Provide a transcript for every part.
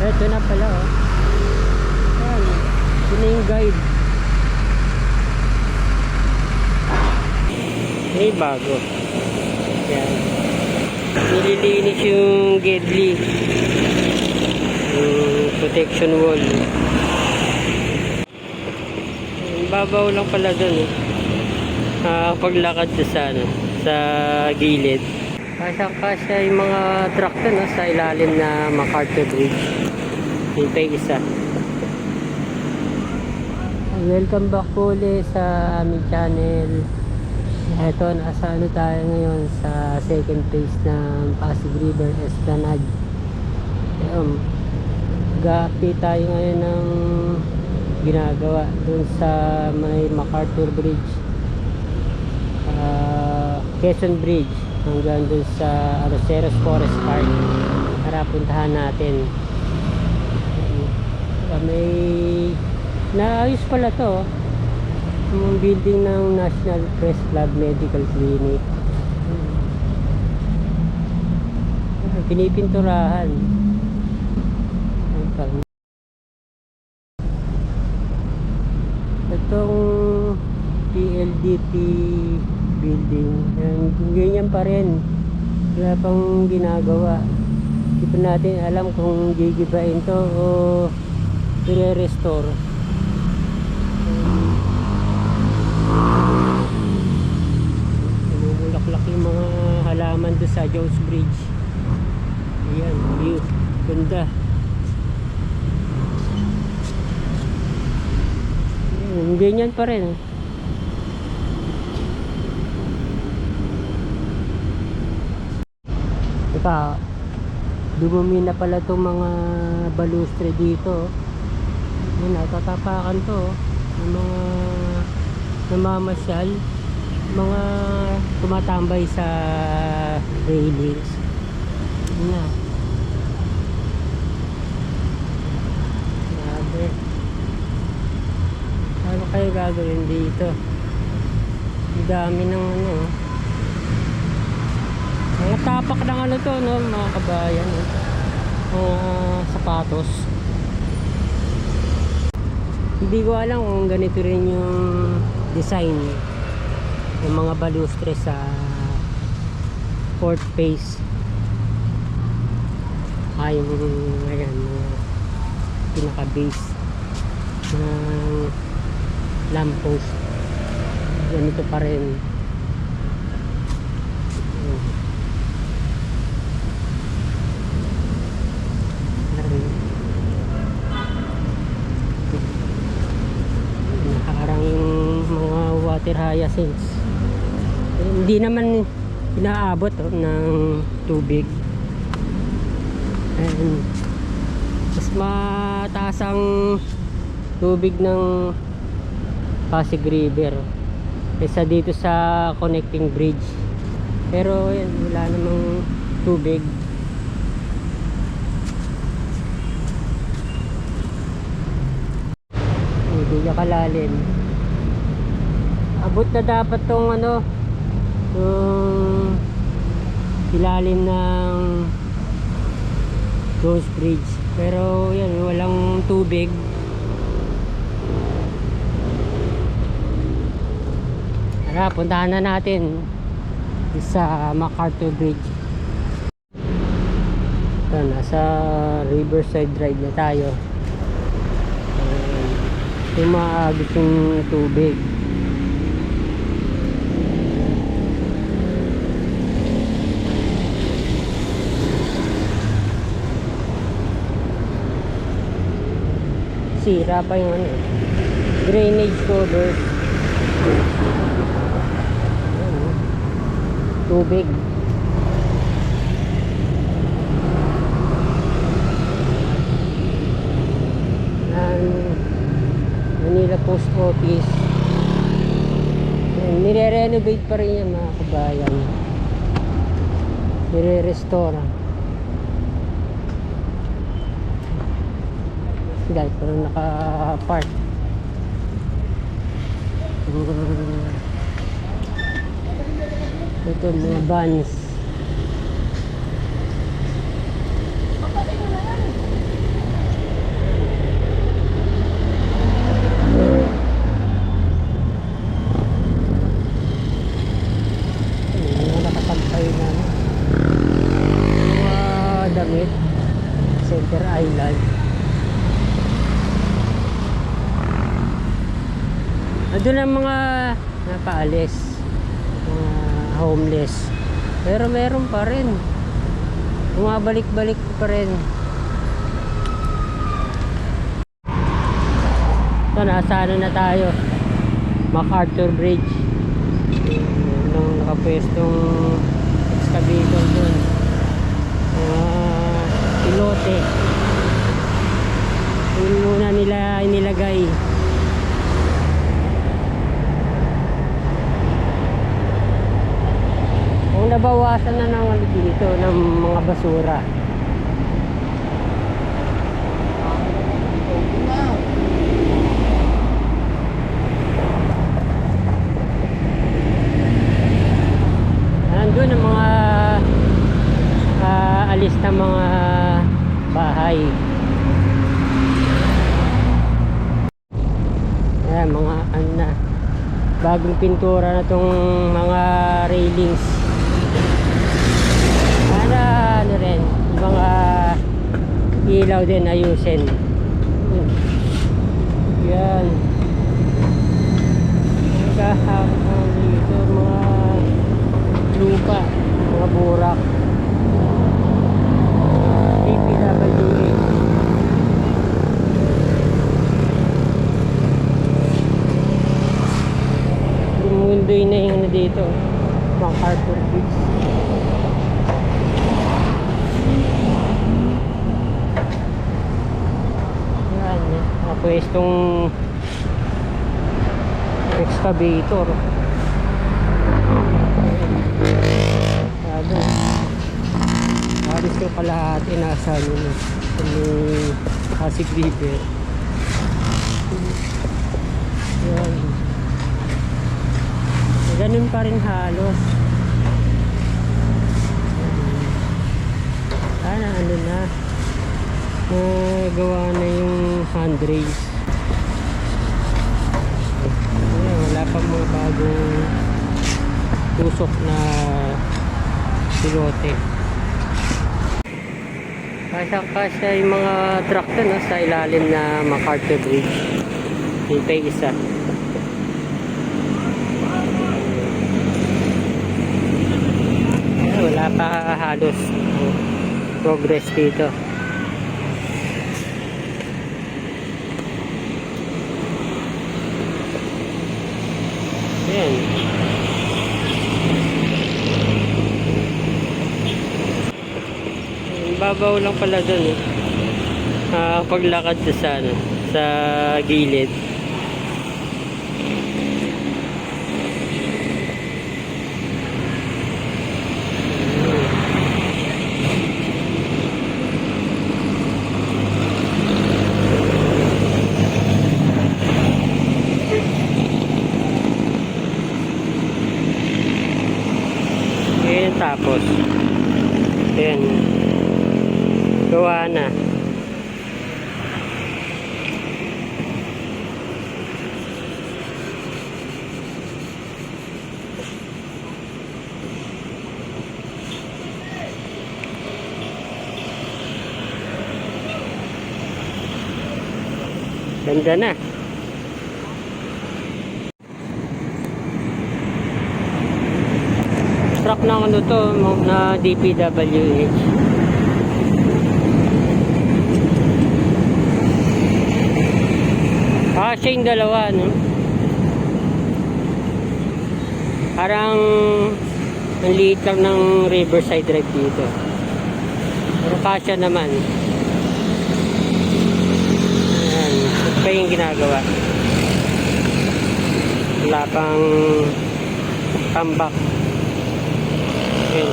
Ito na pala oh. Yan. Ito na yung guide. May bago. Yan. Nililinis yung Gedli. Yung protection wall. Babaw lang pala dun eh. Nakakapaglakad ka sa ano, sa gilid. Kasang kasya yung mga truck dun no, sa ilalim na MacArthur Bridge. Yung isa. Welcome back po ulit sa aming channel. Ito, nasa ano tayo ngayon sa second phase ng Pasig River Esplanade. Ayun, ga-update tayo ngayon ng ginagawa dun sa may MacArthur Bridge. Ah, Quezon Bridge hanggang dun sa Aroceros Forest Park. Tara, puntahan natin. May naayos pala to. oh. Yung building ng National Press Club Medical Clinic. Ah, Pinipinturahan. Itong PLDT building, yan, ganyan pa rin. Wala pang ginagawa. Hindi natin alam kung gigibain to o i-restore. Namumulaklak yung mga halaman doon sa Jones Bridge. Ayan, view. Ganda. Ayan, ganyan pa rin. Teka, dumumi na pala itong mga balustre dito. Yun, natatapakan to. oh. Yung mga namamasyal, mga tumatambay sa railings. Yun na. Grabe. Ano kayo gagawin dito? Ang dami ng ano. oh. Mga tapak ng ano to, no, mga kabayan. no? Mga sapatos. Hindi ko alam kung ganito rin yung design ng mga balustre sa fourth phase. Ay, yung ayan, mga pinaka-base ng lamppost. Ganito pa rin. Ayan. Ayan. nakakarang hyacinths Eh, hindi naman inaabot oh, ng tubig. And mas mataas ang tubig ng Pasig River kaysa dito sa connecting bridge. Pero yan wala namang tubig. Hindi niya kalalim abot na dapat tong ano yung ilalim ng Jones Bridge. Pero yan walang tubig. Tara puntahan na natin sa MacArthur Bridge. Ito nasa Riverside Drive na tayo. Tumaagos yung tubig sira pa yung ano drainage oh. tubig. Ng Manila Post Office. Nire-renovate pa rin yan mga kabayan. Nire-restore guys pero naka-park. Ito mga vans Andun ang mga napaalis, mga homeless. Pero meron pa rin. Bumabalik-balik pa rin. Ito, nasa na tayo. MacArthur Bridge. Nung nakapwestong excavator dun. Uh, pilote. Yun muna nila inilagay. Nabawasan na ng ano dito ng mga basura. Nandun ang mga ah, alis na mga bahay. Ayan, mga ano na, bagong pintura na tong mga railings. 腕な優先。Excavator. Sabi, halos yung kalahati nasa ano na, sa may Pasig River. Yan. Ganun pa rin halos. Sana ano na, nagawa na yung handrails. Tusok na pilote. Kasya-kasya yung mga truck no, sa ilalim na MacArthur Bridge. Hintay isa. Wala pa halos progress dito. Ayan. Ang Babaw lang pala doon eh. Ah, paglakad sa ano, sa gilid. Tapos. Ayan. Gawa na. Ganda na. Truck na ano to, na DPWH. Siya yung dalawa, no? Parang ang liit lang ng Riverside Drive dito. Pero kasya naman. Ayan, ito pa yung ginagawa. Wala pang tambak. Ayan.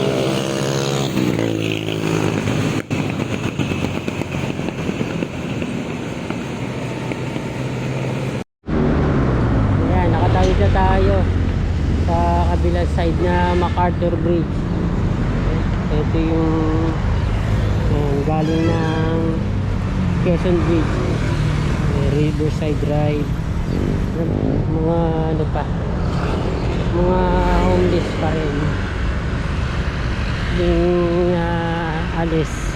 Ayan, nakatawid na tayo sa kabilang side na MacArthur Bridge. Ito yung ayan, galing ng Quezon Bridge. Riverside Drive. Mga ano pa, mga homeless pa rin. Yung ah, alis.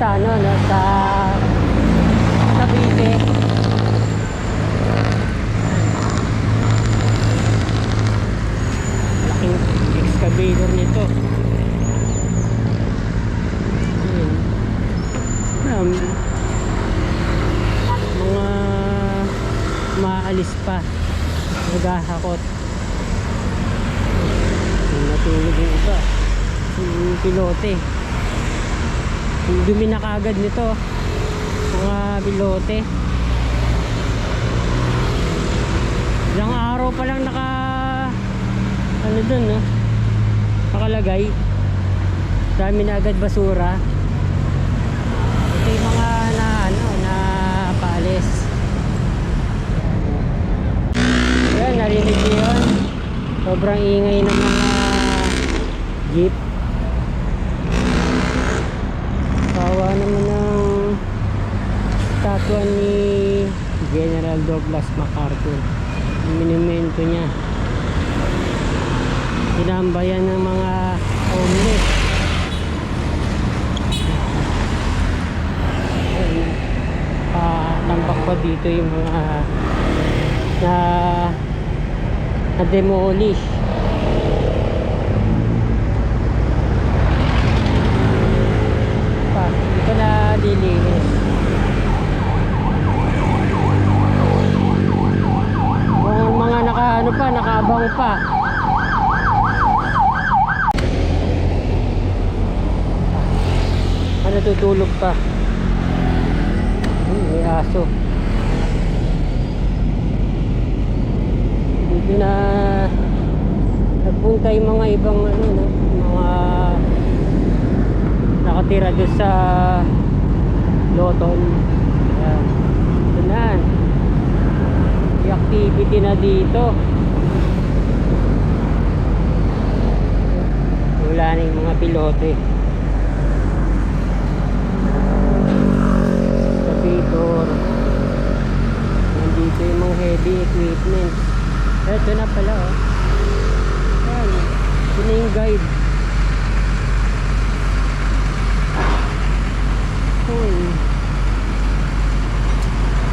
sa ano, no, sa Cavite. Laking excavator nito. Ayun. Um, mga maalis pa. Naghahakot. Natulog yung iba. Yung pilote. Dumi na kagad nito. Mga pilote. Ilang araw pa lang naka ano dun no? Nakalagay. Dami na agad basura. Ito yung mga na ano na paalis. Ayan, narinig niyo yun. Sobrang ingay ng mga jeep. Kawa naman ng statwa ni General Douglas MacArthur. Yung Minumento niya. Tinambayan ng mga homeless. Ayun. Patambak pa dito yung mga na na demolish pa dito na lilinis. Yung mga naka pa nakaabang pa. Ano tutulog pa? Hmm, may aso na nagpunta yung mga ibang ano no, mga nakatira doon sa Loton Ayan. ito na. May activity na dito. Wala na yung mga pilote. sa Vitor nandito yung mga heavy equipment eto na pala oh. Ayan, ito na yung guide. Uy.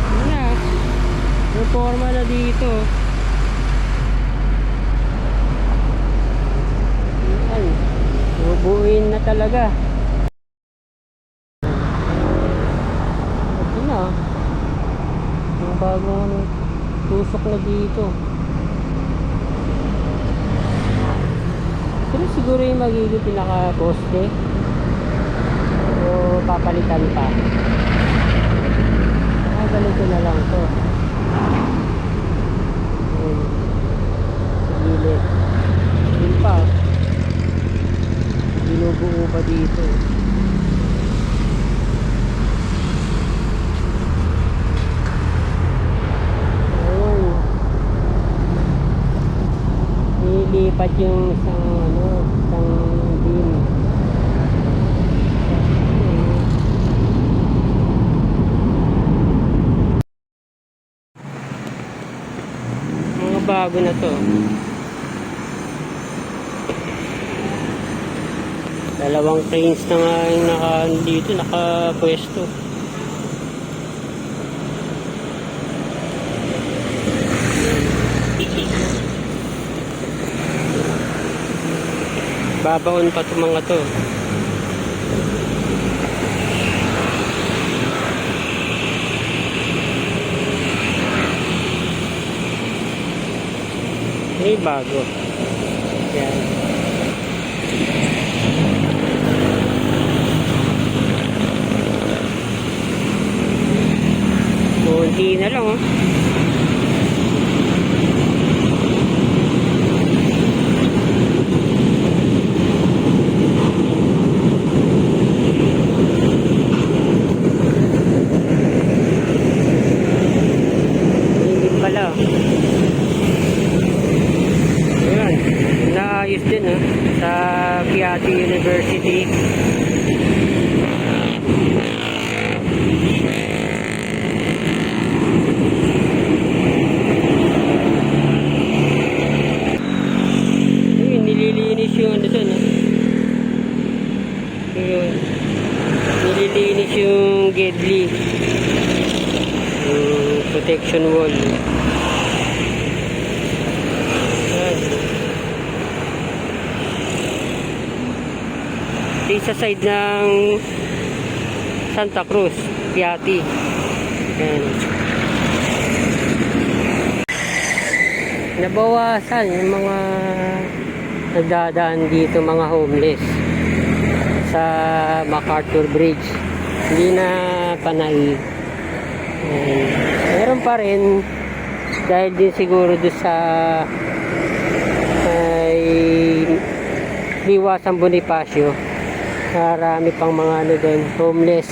Ano na. Forma na dito. Ayan, bubuin na talaga. Ito na. Yung bagong tusok na dito Pero siguro yung magiging pinaka-poste o papalitan pa. Ah, ganito na lang to. Ayun. Sa gilid. Pa. Binubuo pa dito. Ayun. Nilipat yung isang beam. Mga bago na to. Dalawang cranes na nga yung naka, dito, nakapwesto. Babaon pa itong mga to. May bago. Yan. Kunti na lang oh. Hindi pala. Ayan. Naayos din ha. Sa Piatti University. Ayun, nililinis yung ano dun ha. Ayun. Nililinis protection wall. Ayan. Ito sa side ng Santa Cruz, Piati. Ayan. Nabawasan yung mga nagdadaan dito mga homeless sa MacArthur Bridge. Hindi na panay. Ayan. Meron pa rin dahil din siguro doon sa ay liwasang Bonifacio marami pang mga ano doon homeless